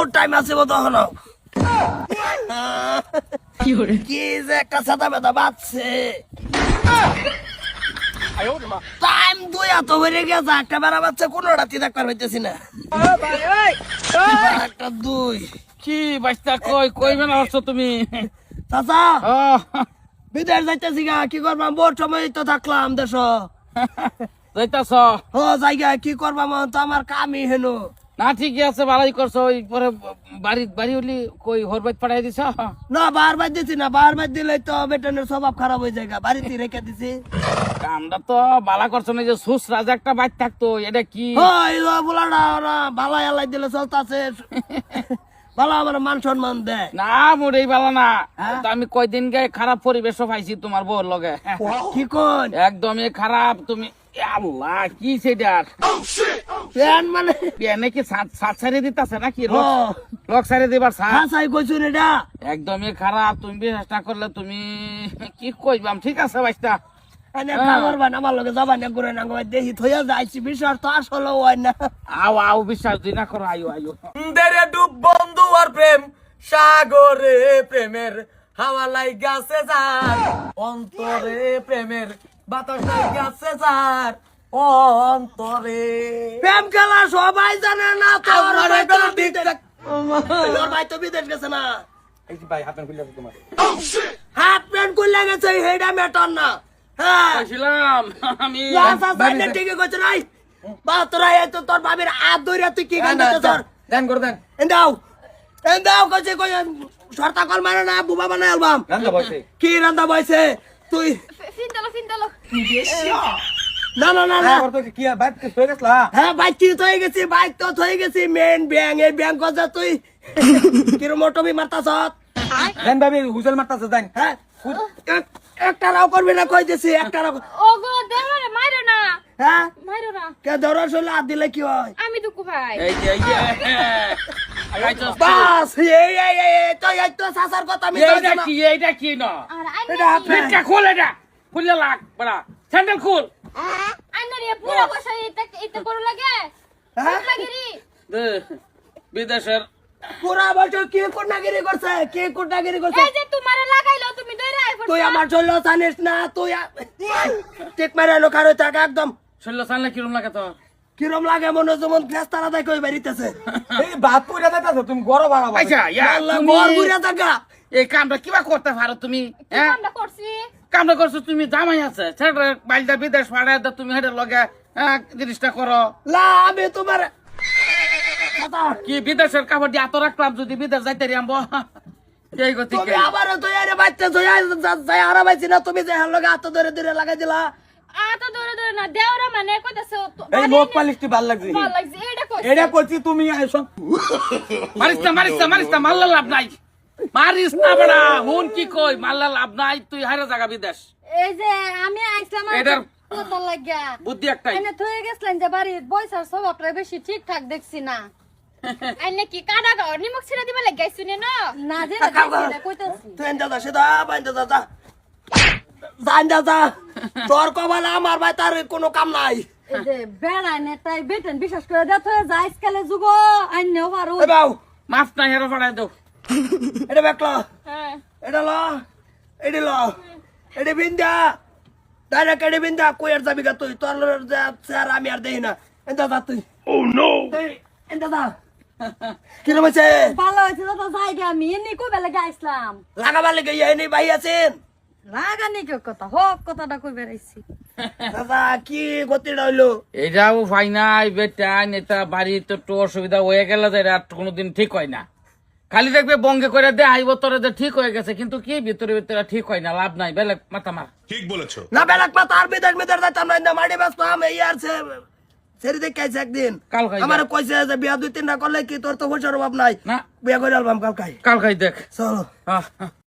বহুত টাইম আছে হলো? কি যে একটা সাদা বেদা বাজছে। টাইম দুই এত বেড়ে গেছে একটা বেড়া বাচ্চা কোনো রাতি দেখবার পাইতেছি না। একটা দুই। কি বাচ্চা কই কই মেলা হচ্ছ তুমি? চাচা বিদেশ যাইতেছি গা কি করবাম সময় তো থাকলাম দেশ। যাইতাছ? ও জায়গা কি করবাম তো আমার কামই হেনো। না ঠিকই আছে ভালোই করছ ওই পরে বাড়ি বাড়ি হলি কই হর বাইত পাঠাই দিছ? না বার বাদ দিছি না বার বাদ দিলে তো বেটনের স্বভাব খারাপ হয়ে যায় বাড়িতে রেখে দিছি। আমরা তো বালা করছ না যে সুস রাজা একটা বাইত থাকতো এটা কি? ওই যে বুলাটা ওরা বালা এলাই দিলে চলতাছে। বালা আমার মান সম্মান দেয়। না মোর এই বালা না। হ্যাঁ? তো আমি কয়দিন গে খারাপ পরিবেশও পাইছি তোমার বউর লগে। কি কোন একদমই খারাপ তুমি আল্লাহ কি সেটা? প্যান মানে এনে কি সাত সারি দিতেছে নাকি? লক সারি দিবার সাত? হাসাই কইছুন এটা। একদমই খারাপ তুমি না করলে তুমি কি কইবাম? ঠিক আছে বাইস্তা ডুব বন্ধু আর প্রেম সাগরে প্রেমের হাওয়া লাই গাছে যার। অন্তরে প্রেমের বাতাস গাছে যার অন্তরে। প্রেম খেলা সবাই জানে না তোর ভাই তো বিদেশ গেছে। না। এই যে ভাই হাতের খুলে তোমার। হাফ প্যান্ট খুললে গেছে হেডা ম্যাটার না। হ্যাঁ। আমি ঠিকই কইছ নাই। বা তোরা এই তোর বাবির হাত ধইরা তুই কি গান তোর? দেন করে দেন। এন্দাও এন্দাও কইছে কই সরতা কল মারে না বুবা বানাই অ্যালবাম রান্দা বসে কি রান্দা বইছে তুই ফিন্দালো ফিন্দালো না না না না। কি বাইক হয়ে গেছলা? হ্যাঁ বাইক কি থয়ে গেছি বাইক তো গেছি মেন ব্যাং এই ব্যাং কজা তুই? কিরম অটোবি মারতাছ দেন ভাবি হুজেল মারতাছে দেন। হ্যাঁ এক- একটা রাও করবি না কই দিছি একটা রাও ওগো দেওরে মাইরো না। হ্যাঁ? না। কে হাত দিলে কি হয়? আমি দুকু ভাই এই এই যে। আইছস তুই। বাস এই এই এই এই, তো এই তো সাসার কথা আমি এইটা কি এইটা কি না? এটা খোল এটা। খুলে লাগ বড়া। স্যান্ডেল খুল। আইনা রে পুরো বসে এটা এটা করো লাগে। হ্যাঁ? লাগেরি। দে, বিদেশের। পুরা বছর কি কুটনাগিরি করছে? কি কুটনাগিরি করছে? এই যে তোমারে লাগাইলো তুমি দইরা আই তুই আমার চলল জানিস না তুই আ- ঠিক মেরে কারও থাকা একদম। শরীর সানলে কিরম লাগে তো কিরম লাগে মনে যেমন ফেস তারা দেয় কই বেরিতেছে। এই ভাত পুরা তুমি গরো বাড়াবা আচ্ছা ইয়া তুমি ঘুরে থাকা এই কামটা কিবা করতে পারো তুমি হ্যাঁ? কামটা করছি? কামটা করছ তুমি জামাই আছে। ছেড়ে বাইলটা বিদেশ পাড়ায় দা তুমি হেঁটে লগে হ্যাঁ, জিনিসটা করো। লা আমি তোমার কথা, কি বিদেশের কাপড় দিয়ে আত রাখলাম যদি বিদেশ যাইতে রিয়াম্ব এই গতি তুমি আবার তো এর বাচ্চা না তুমি যে হার লগে হাত ধরে ধরে লাগাই দিলা। আ তো না দেওরা মানে কইতাছে এই মুখ পালিশটি ভালো লাগছে। ভালো লাগছে এটা কইছে। এটা করছি তুমি আইসো মারিস না মারিস না মারিস না মারলে লাভ নাই। মারিস না বড়া হুন কি কই মারলে লাভ নাই তুই হারে জায়গা বিদেশ। এই যে আমি আইছিলাম আর এটার- লাগিয়া। বুদ্ধি একটাই। এনে থয়ে গেছিলেন যে বয়সার স্বভাবটা বেশি ঠিকঠাক দেখছি না। আইনে কি কাদা গাও নিমক ছিড়ে দিবে লাগে শুনে না? না যে কইতাছি তুই সেটা বাইন্দে যা। জান তোর কবালে আমার ভাই তার কোনো কাম নাই। বেড়ায় নেতাই বেটেন বিশেষ করে দেখ হয়ে যায় আজকালে যুগ আইনেও পারো। বাউ। মাফ নাই হেরো পাড়ায় দাও। এটা বেকলা। হ্যাঁ। এটা ল এডি ল। এডি বিন্দা। ডাইরেক্ট এডি বিন্দা কই যাবি গা তুই? তোর স্যার আমি আর দেই না। তুই। ও নো এনতে যা কি রে ভালো জায়গা আমি। এমনি কই বেলা গাইছিলাম লাগাবার লেগে এই ভাই আছেন? লাগানি কেউ কথা হোক কথাটা কই বেড়াইছি? দাদা কি হইল এটাও ভাই নাই বেটা নেতা বাড়ি তো একটু অসুবিধা হয়ে গেল যে এটা আর কোনোদিন ঠিক হয় না। খালি দেখবে বঙ্গে করে দে আইব তোরে যে ঠিক হয়ে গেছে কিন্তু কি ভিতরে ভিতরে ঠিক হয় না লাভ নাই বেলেগ মাথা মার। ঠিক বলেছ। না বেলাক পা তার বিদেশ বিদেশ যাইতাম না ইন্দা মাটি ব্যস্ত আমি ইয়ার সে সেরি দেখাইছে একদিন। কাল। আমার কইছে যে বিয়া দুই তিনটা করলে কি তোর তো পয়সার অভাব নাই। না। বিয়া করে আলবাম কাল খাই। কাল খাই দেখ। চলো। আহ।